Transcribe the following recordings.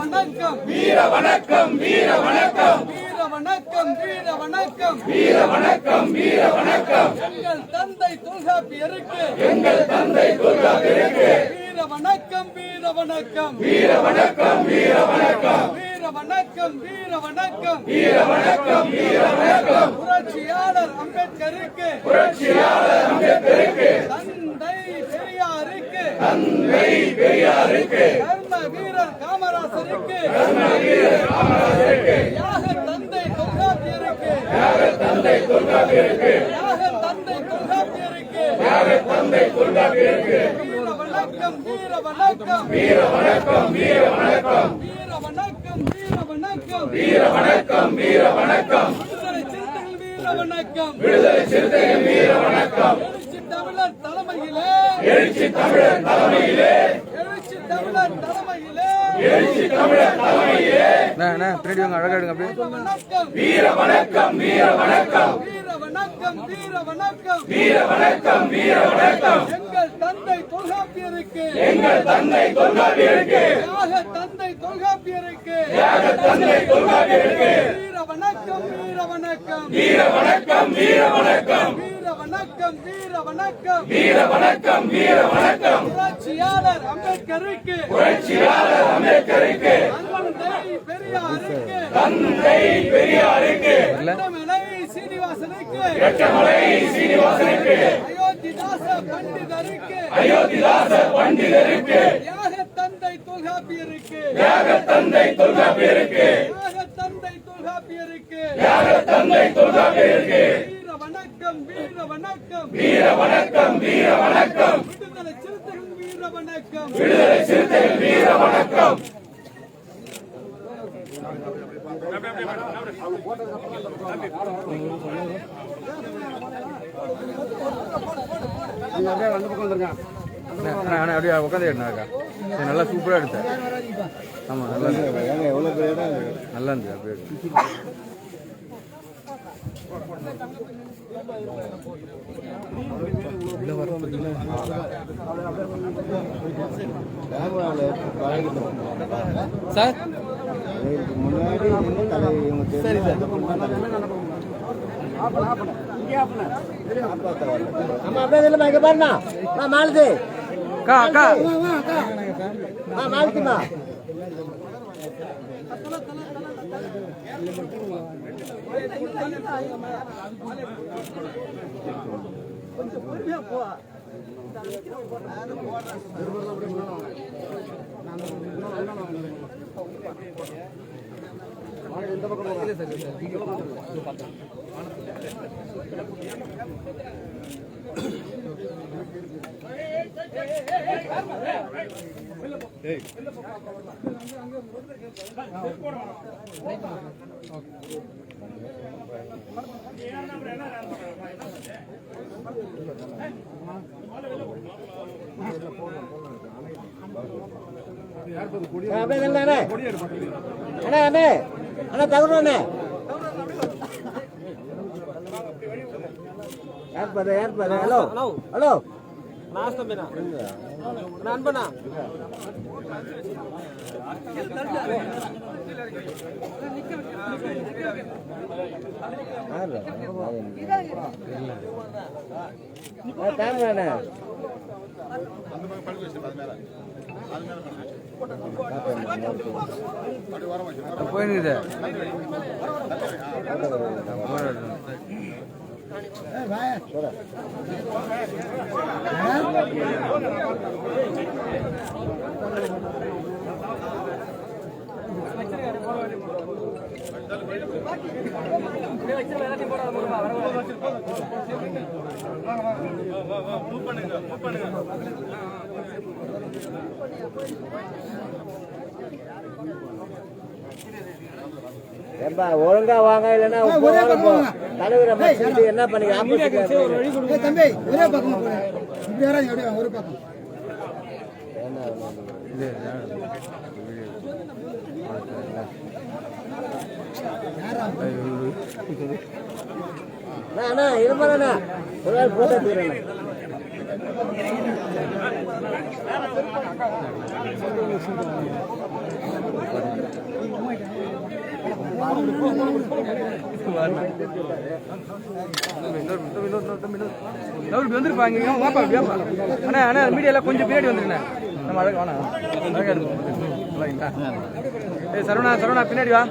வணக்கம். வீர வணக்கம் வீர வணக்கம் வீர வணக்கம் வீர வணக்கம் வீர வணக்கம் வீர வணக்கம் எங்கள் தந்தை தொல்காப்பியருக்கு எங்கள் தந்தை துர்காவிற்கு வீர வணக்கம் வீர வணக்கம் வீர வணக்கம் வீர வணக்கம் வீர வணக்கம் வீர வணக்கம் வீர வணக்கம் வீர வணக்கம் புரட்சியாளர் அம்பேத்கருக்கு. புரட்சியாளர் அம்பேத்கருக்கு. தந்தை பெரியாருக்கு. தந்தை பெரியாருக்கு. தந்தை தொல்காப்பியருக்கு யாரு தந்தை தொல்காப்பியருக்கு வீர வணக்கம் வீர வணக்கம் வீர வணக்கம் வீர வணக்கம் விடுதலை சிறுத்தைகள் வீர வணக்கம் தமிழர் தலைமையிலே எழுச்சி தமிழர் தலைமையிலே. எழுச்சி தமிழர் தலைமையிலே. பின்னாடி வாங்க அழகா எடுங்க அப்படியே. வீர வணக்கம் வீர வணக்கம் வீர வணக்கம் வீர வணக்கம் வீர வணக்கம் வீர வணக்கம் வீர வணக்கம் எங்கள் தந்தை தொல்காப்பியருக்கு. எங்கள் தந்தை தொல்காப்பியருக்கு. யாக தந்தை தொல்காப்பியருக்கு. தந்தை தொல்காப்பியருக்கு. வீர வணக்கம் வீர வணக்கம் வீர வணக்கம் வீர வணக்கம் வணக்கம் வீர வணக்கம் வீர வணக்கம் வீர வணக்கம் புரட்சியாளர் அம்பேத்கருக்கு. புரட்சியாளர் அம்பேத்கருக்கு. தந்தை பெரியாருக்கு. தந்தை பெரியாருக்கு. சீனிவாசனுக்கு. எட்டமலை சீனிவாசனுக்கு. அயோத்திதாச பண்டிதருக்கு. அயோத்திதாச பண்டிதருக்கு. யாக தந்தை தொல்காப்பியருக்கு. தியாக தந்தை தொல்காப்பியருக்கு. யாக தந்தை தொல்காப்பியருக்கு. தியாக தந்தை தொல்காப்பியருக்கு. வணக்கம் வீர வணக்கம் வீர வணக்கம் வீர வணக்கம் விடுதலை சிறுத்தைகள் வீர வணக்கம் விடுதலை சிறுத்தைகள் வீர வணக்கம் அப்படியே உட்காந்து எடுனாக்கா நல்லா சூப்பராக எடுத்தேன் ஆமாம் நல்லா நல்லா இருந்தது அப்படியே. சார்? முன்னாடி சரி சார் நம்ம அப்படியே இல்லைம்மா இங்கே பாருண்ணா மாலதிமா கொஞ்சம் பொறுமையா போ இந்த பக்கம் இல்லை சார் பார்த்தேன் அண்ணா அண்ணே அண்ணா தகுறோண்ணே ஏற்பாடு ஏற்பாடு. Hello hello. நாஸ்தம்பினா நண்பனா போயிருக்கு ஏம்பா ஒழுங்கா வாங்க இல்லைன்னா. தலைவர் அமைச்சர் என்ன பண்ணீங்க? ஆப்போசிட் தம்பி அண்ணா இருமாண்ணா ஒரு நாள் வந்துருப்பாங்க வாப்பா வாப்பா அண்ணா அண்ணா மீடியால கொஞ்சம் பின்னாடி வந்துருண்ணே நம்ம அழகா அழகா நல்லாங்களா சரவணா சரவணா பின்னாடி வா.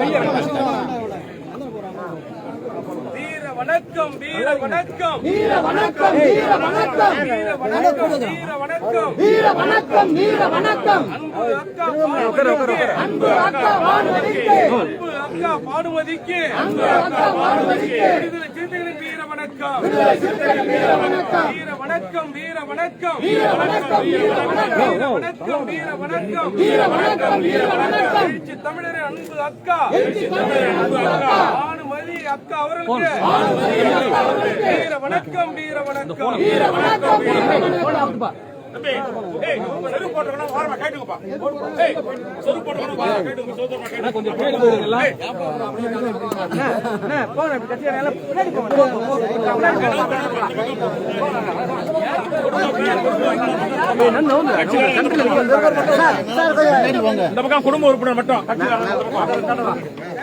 கையா வணக்கம் வீர வணக்கம். வீர வணக்கம் வீர வணக்கம். வீர வணக்கம் வீர வணக்கம். வீர வணக்கம் வீர வணக்கம். அன்பு அக்கா உட்காரு. அன்பு அக்கா வான்வழிக்கு அன்பு அக்கா வான்வழிக்கு விடுதலை சிறுத்தைகளின் வீர வணக்கம். வீர வணக்கம். வீர வணக்கம் வீர வணக்கம். வீர வணக்கம் வீர வணக்கம். வீர வணக்கம் வீர வணக்கம் வீர வணக்கம். வீர வணக்கம் எழுச்சி தமிழரே அன்பு அக்கா. அன்பு அக்கா. அலி அப்கா அவர்களுக்கு வீர குடும்ப உறுப்பினர் மட்டும்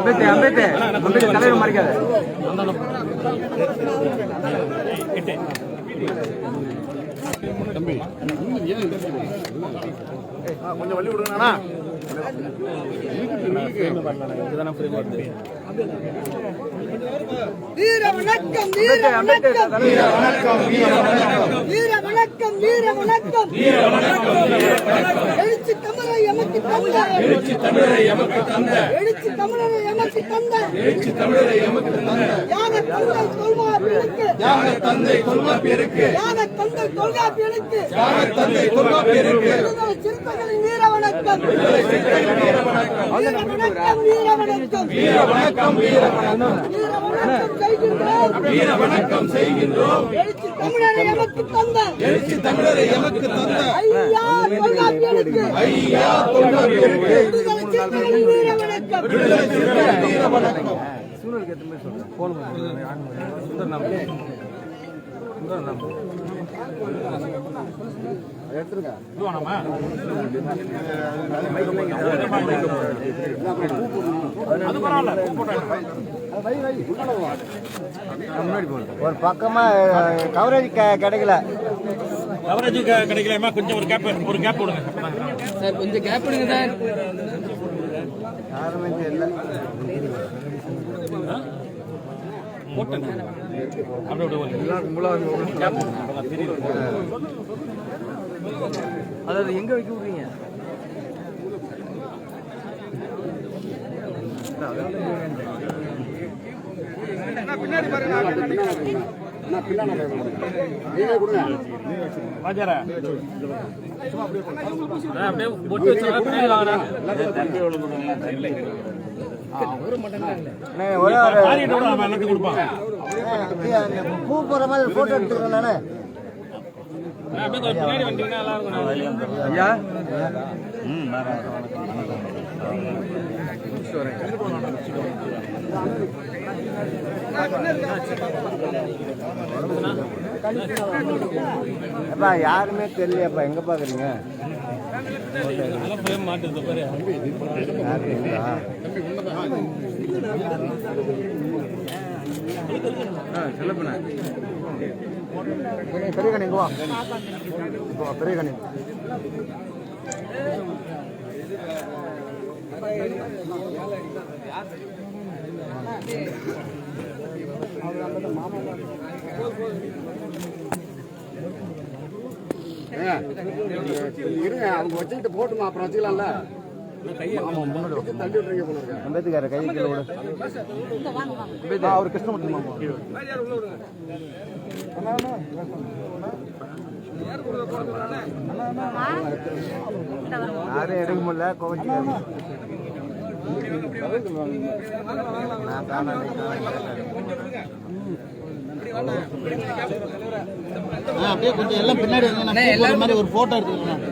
அம்பேத்தே அம்பேத்தே அம்பேத்தே தலைவர் மறைக்காத. கொஞ்சம் வழி விடுங்கண்ணா வீர வணக்கம் வீர வணக்கம் வீர வணக்கம் வீர வணக்கம் வீர வணக்கம் வீர வணக்கம் எழுச்சி தமிழரை எமக்கு தந்த. எழுச்சி தமிழரை எமக்கு தந்த. எழுச்சி தமிழரை எமக்கு தந்த. எழுச்சி தமிழரை எமக்கு தந்த. யாக தந்தை தொல்காப்பியனுக்கு. யாக தந்தை தொல்காப்பியனுக்கு யாக தந்தை தொல்காப்பியனுக்கு. யாக தந்தை தொல்காப்பியனுக்கு விடுதலை சிறுத்தைகளின் வீர வணக்கம் வீர வணக்கம் வீர வணக்கம் வீர வணக்கம் வீர வணக்கம் வீர வணக்கம் வீர வணக்கம் செய்கின்றோம் வீர வணக்கம் செய்கின்றோம் எழுச்சி தமிழரை எமக்கு தந்த எழுச்சி தமிழரை எமக்கு தந்த ஐயா தொல்காப்பியனுக்கு ஐயா தொல்காப்பியனுக்கு விடுதலை சிறுத்தைகளின் வீர வணக்கம் விடுதலை சிறுத்தைகளின் வீர வணக்கம் சூழலுக்கு ஏற்ற மாதிரி சொல்றேன். போன் சுந்தர் நாம சுந்தர் நாம முன்னாடி போகணும் ஒரு பக்கமா கவரேஜ் கிடைக்கல. கவரேஜ் கிடைக்கலாமா கொஞ்சம் ஒரு கேப் ஒரு கேப் விடுங்க சார் கொஞ்சம் கேப் விடுங்க சார். போட்டேன். அப்படியே விடுவோம் கேப் அதாவது எங்கே வைக்க விட்றீங்க பின்னாடி மாதிரி போட்டோ எடுத்துக்கிறேன் அப்பா யாருமே தெரியலையாப்பா. எங்க பாக்குறீங்க? மாட்டுறது ஆ செல்லப்பண்ண பெரிய கணி வா, பெரிய கணி இருங்க அவங்க வச்சுக்கிட்டு போட்டுமா அப்புறம் வச்சுக்கலாம்ல அம்பேத்கர் கை கீழே விடு அவர் கிருஷ்ணமூர்த்தி மாமா யாரும் எடுக்க முடியல கோவச்சு நான் தானே அப்படியே கொஞ்சம் எல்லாம் பின்னாடி மாதிரி ஒரு போட்டோ எடுத்துக்கலாம்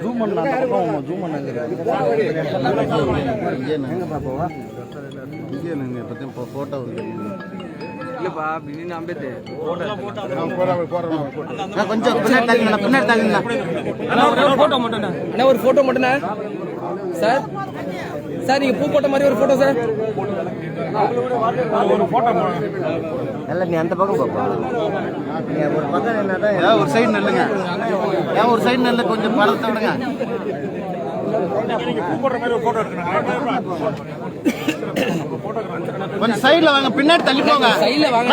ஜூம் பண்ணா ஜூம் போட்டோ இல்லப்பா அப்படின்னு கொஞ்சம் பின்னாடி பின்னாடி போட்டோ மட்டும் ஒரு போட்டோ மட்டும் சார்? சார் நீங்க பூ போட்ட மாதிரி ஒரு போட்டோ சார். இல்ல நீ அந்த பக்கம் பாப்பா. நீ ஒரு பக்கம் என்னதான் ஒரு சைடு நில்லுங்க. ஏன் ஒரு சைடு நில்லு கொஞ்சம் படத்தை விடுங்க. கொஞ்சம் சைடுல வாங்க பின்னாடி தள்ளி போங்க. சைடுல வாங்க